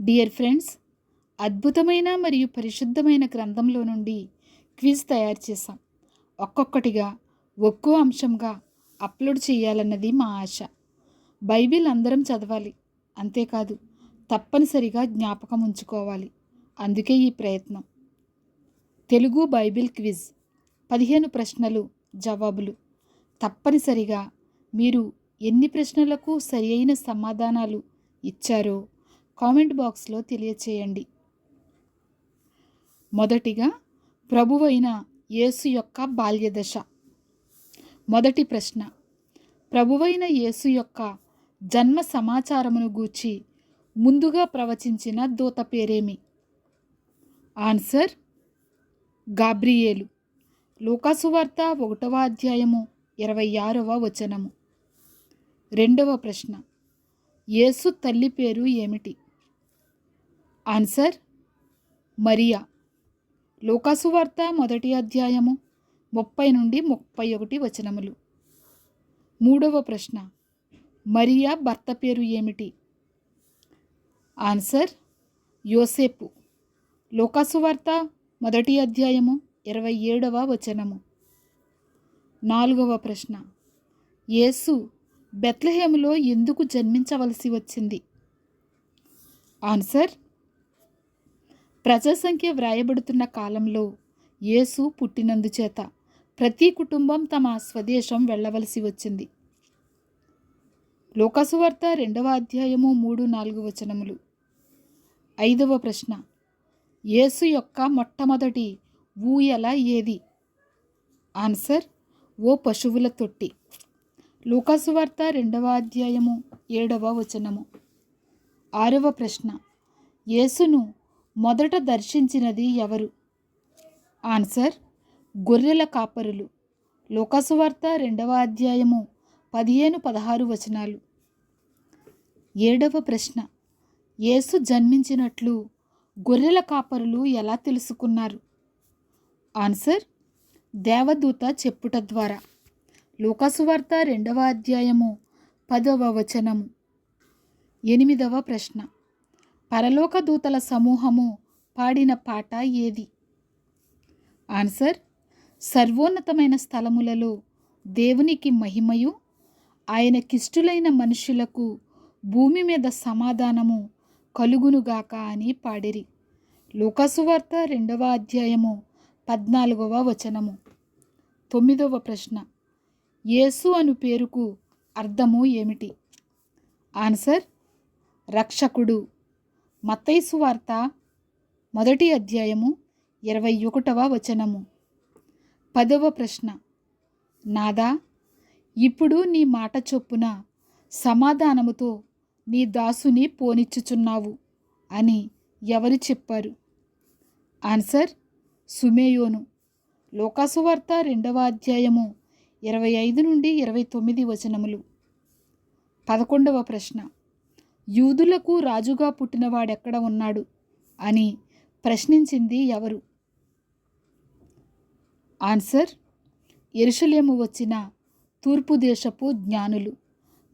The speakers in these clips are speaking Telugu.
డియర్ ఫ్రెండ్స్ అద్భుతమైన మరియు పరిశుద్ధమైన గ్రంథంలో నుండి క్విజ్ తయారు చేశాం. ఒక్కొక్కటిగా ఒక్కో అంశంగా అప్లోడ్ చేయాలన్నది మా ఆశ. బైబిల్ అందరం చదవాలి. అంతేకాదు తప్పనిసరిగా జ్ఞాపకం ఉంచుకోవాలి. అందుకే ఈ ప్రయత్నం. తెలుగు బైబిల్ క్విజ్ పదిహేను ప్రశ్నలు జవాబులు. తప్పనిసరిగా మీరు ఎన్ని ప్రశ్నలకు సరి అయిన సమాధానాలు ఇచ్చారో కామెంట్ బాక్స్లో తెలియచేయండి. మొదటిగా ప్రభువైన యేసు యొక్క బాల్యదశ. మొదటి ప్రశ్న ప్రభువైన యేసు యొక్క జన్మ సమాచారమును గూర్చి ముందుగా ప్రవచించిన దూత పేరేమి? Answer Gabriel. లోకాసువార్త ఒకటవ అధ్యాయము ఇరవై ఆరవ వచనము. రెండవ ప్రశ్న యేసు తల్లి పేరు ఏమిటి? ఆన్సర్ మరియా. లోకాసువార్త మొదటి అధ్యాయము ముప్పై నుండి ముప్పై ఒకటి వచనములు. మూడవ ప్రశ్న మరియా భర్త పేరు ఏమిటి? ఆన్సర్ యోసేపు. లోకాసువార్త మొదటి అధ్యాయము ఇరవై ఏడవ వచనము. నాలుగవ ప్రశ్న యేసు బెత్లహేములో ఎందుకు జన్మించవలసి వచ్చింది? ఆన్సర్ ప్రజాసంఖ్య వ్రాయబడుతున్న కాలంలో యేసు పుట్టినందుచేత ప్రతి కుటుంబం తమ స్వదేశం వెళ్ళవలసి వచ్చింది. లోకసువార్త రెండవ అధ్యాయము మూడు నాలుగు వచనములు. ఐదవ ప్రశ్న యేసు యొక్క మొట్టమొదటి ఊయల ఏది? ఆన్సర్ ఓ పశువుల తొట్టి. లూకాసువార్త రెండవ అధ్యాయము ఏడవ వచనము. ఆరవ ప్రశ్న యేసును మొదట దర్శించినది ఎవరు? ఆన్సర్ గొర్రెల కాపరులు. లోకసువార్త రెండవ అధ్యాయము పదిహేను పదహారు వచనాలు. ఏడవ ప్రశ్న యేసు జన్మించినట్లు గొర్రెల కాపరులు ఎలా తెలుసుకున్నారు? ఆన్సర్ దేవదూత చెప్పుట ద్వారా. లోకసువార్త రెండవ అధ్యాయము పదవ వచనము. ఎనిమిదవ ప్రశ్న పరలోక దూతల సమూహము పాడిన పాట ఏది? ఆన్సర్ సర్వోన్నతమైన స్థలములలో దేవునికి మహిమయు ఆయనకిష్టులైన మనుషులకు భూమి మీద సమాధానము కలుగునుగాక అని పాడిరి. లోకసువార్త రెండవ అధ్యాయము పద్నాలుగవ వచనము. తొమ్మిదవ ప్రశ్న యేసు అను పేరుకు అర్థము ఏమిటి? ఆన్సర్ రక్షకుడు. మత్తైసు వార్త మొదటి అధ్యాయము ఇరవై ఒకటవ వచనము. పదవ ప్రశ్న. నాదా ఇప్పుడు నీ మాట చొప్పున సమాధానముతో నీ దాసుని పోనిచ్చుచున్నావు అని ఎవరు చెప్పారు? ఆన్సర్ సుమేయోను. లోకాసువార్త రెండవ అధ్యాయము ఇరవై ఐదు నుండి ఇరవై తొమ్మిది వచనములు. పదకొండవ ప్రశ్న. యూదులకు రాజుగా పుట్టినవాడెక్కడ ఉన్నాడు? అని ప్రశ్నించింది ఎవరు? ఆన్సర్ ఎరుషలేము వచ్చిన తూర్పు దేశపు జ్ఞానులు.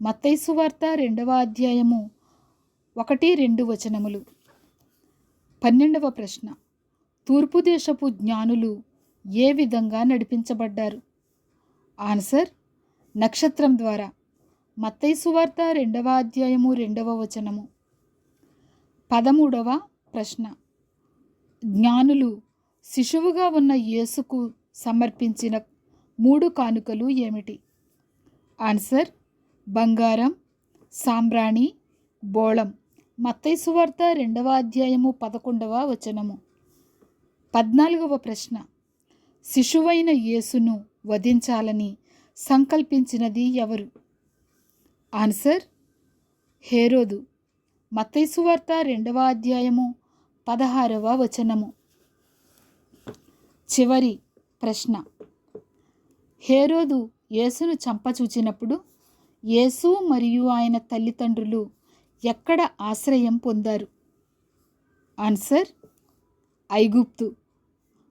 మత్తైసు వార్త రెండవ అధ్యాయము ఒకటి రెండు వచనములు. పన్నెండవ ప్రశ్న తూర్పు దేశపు జ్ఞానులు ఏ విధంగా నడిపించబడ్డారు? ఆన్సర్ నక్షత్రం ద్వారా. మత్తైసు వార్త రెండవ అధ్యాయము రెండవ వచనము. పదమూడవ ప్రశ్న. జ్ఞానులు శిశువుగా ఉన్న యేసుకు సమర్పించిన మూడు కానుకలు ఏమిటి? ఆన్సర్ బంగారం సాంబ్రాణి బోళం. మత్తైసువార్త రెండవ అధ్యాయము పదకొండవ వచనము. పద్నాలుగవ ప్రశ్న. శిశువైన యేసును వధించాలని సంకల్పించినది ఎవరు? ఆన్సర్ హేరోదు. మత్తైసు వార్త రెండవ అధ్యాయము పదహారవ వచనము. చివరి ప్రశ్న. హేరోదు యేసును చంపచూచినప్పుడు యేసు మరియు ఆయన తల్లిదండ్రులు ఎక్కడ ఆశ్రయం పొందారు? ఆన్సర్ ఐగుప్తు.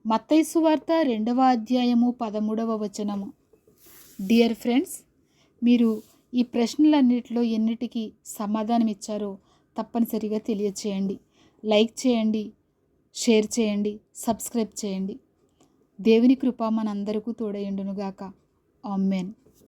మత్తైసు వార్త రెండవ అధ్యాయము పదమూడవ వచనము. డియర్ ఫ్రెండ్స్ మీరు ఈ ప్రశ్నలన్నిటిలో ఎన్నిటికి సమాధానం ఇచ్చారో తప్పనిసరిగా తెలియచేయండి. లైక్ చేయండి షేర్ చేయండి సబ్స్క్రైబ్ చేయండి. దేవుని కృప మనందరికీ తోడయుండునుగాక ఆమెన్.